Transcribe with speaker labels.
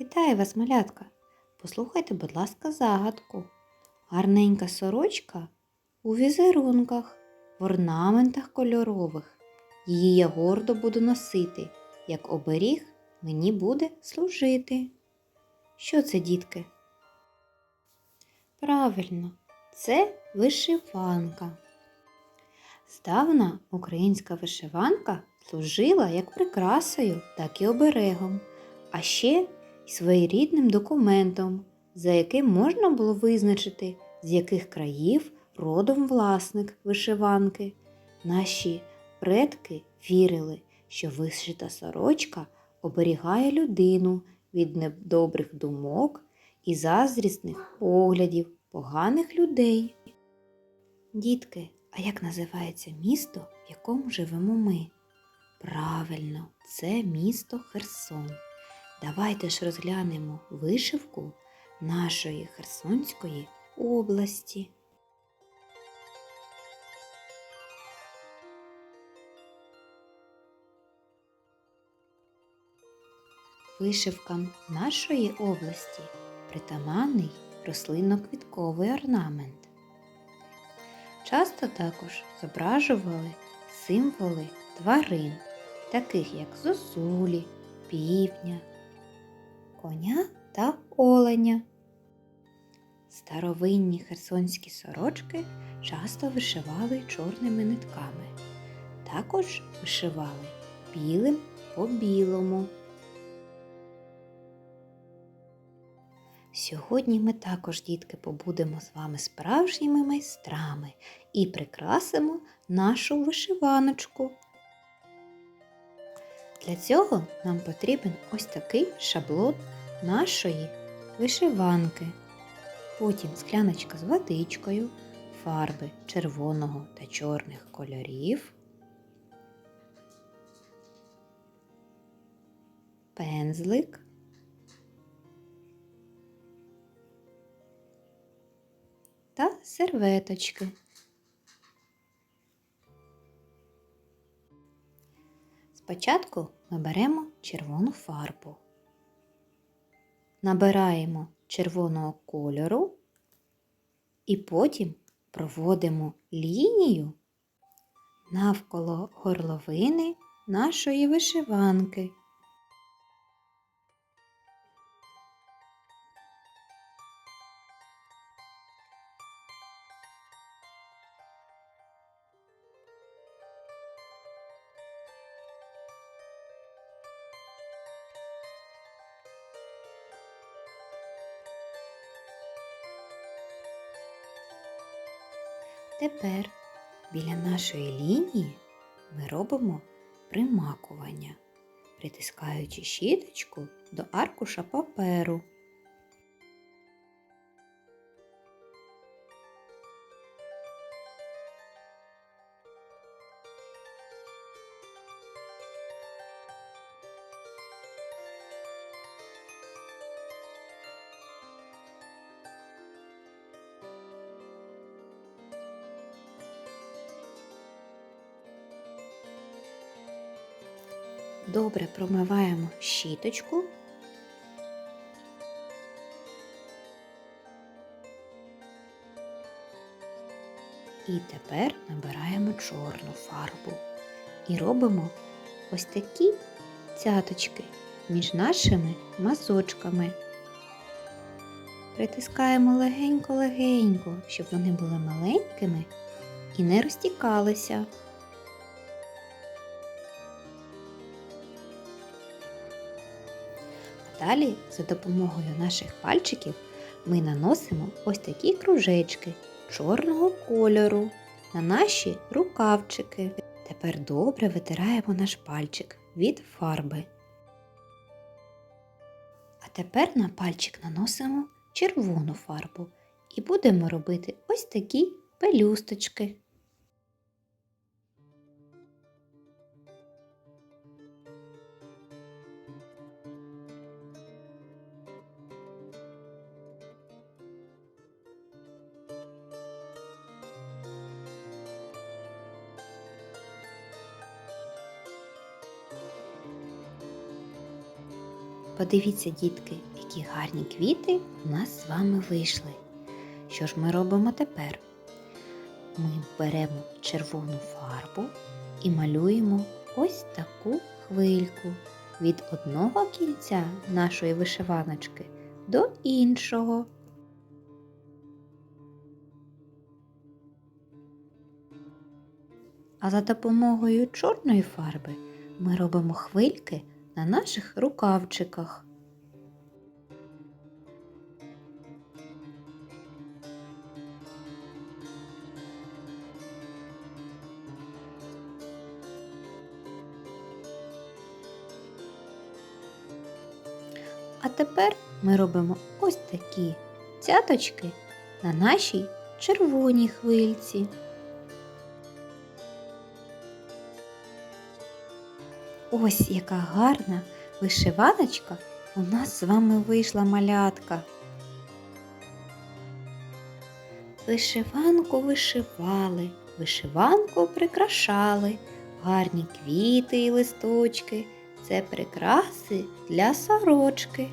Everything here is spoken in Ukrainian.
Speaker 1: Вітаю вас, малятка! Послухайте, будь ласка, загадку. Гарненька сорочка у візерунках, в орнаментах кольорових. Її я гордо буду носити, як оберіг мені буде служити. Що це, дітки? Правильно, це вишиванка. Здавна українська вишиванка служила як прикрасою, так і оберегом, а ще й своєрідним документом, за яким можна було визначити, з яких країв родом власник вишиванки. Наші предки вірили, що вишита сорочка оберігає людину від недобрих думок і заздрісних поглядів поганих людей. Дітки, а як називається місто, в якому живемо ми? Правильно, це місто Херсон. Давайте ж розглянемо вишивку нашої Херсонської області. Вишивкам нашої області притаманний рослинно-квітковий орнамент. Часто також зображували символи тварин, таких як зозулі, півня, коня та оленя. Старовинні херсонські сорочки часто вишивали чорними нитками. Також вишивали білим по білому. Сьогодні ми також, дітки, побудемо з вами справжніми майстрами і прикрасимо нашу вишиваночку. Для цього нам потрібен ось такий шаблон нашої вишиванки. Потім скляночка з водичкою, фарби червоного та чорних кольорів, пензлик. та серветочки. Спочатку ми беремо червону фарбу, набираємо червоного кольору і потім проводимо лінію навколо горловини нашої вишиванки. Тепер біля нашої лінії ми робимо примакування, притискаючи щіточку до аркуша паперу. Добре промиваємо щіточку. І тепер набираємо чорну фарбу і робимо ось такі цяточки між нашими мазочками. Притискаємо легенько-легенько, щоб вони були маленькими і не розтікалися. Далі за допомогою наших пальчиків ми наносимо ось такі кружечки чорного кольору на наші рукавчики. Тепер добре витираємо наш пальчик від фарби. А тепер на пальчик наносимо червону фарбу і будемо робити ось такі пелюсточки. Подивіться, дітки, які гарні квіти у нас з вами вийшли. Що ж ми робимо тепер? Ми беремо червону фарбу і малюємо ось таку хвильку від одного кінця нашої вишиваночки до іншого. А за допомогою чорної фарби ми робимо хвильки на наших рукавчиках. А тепер ми робимо ось такі цяточки на нашій червоній хвильці. Ось яка гарна вишиваночка у нас з вами вийшла малятка. Вишиванку вишивали, вишиванку прикрашали, гарні квіти і листочки. Це прикраси для сорочки.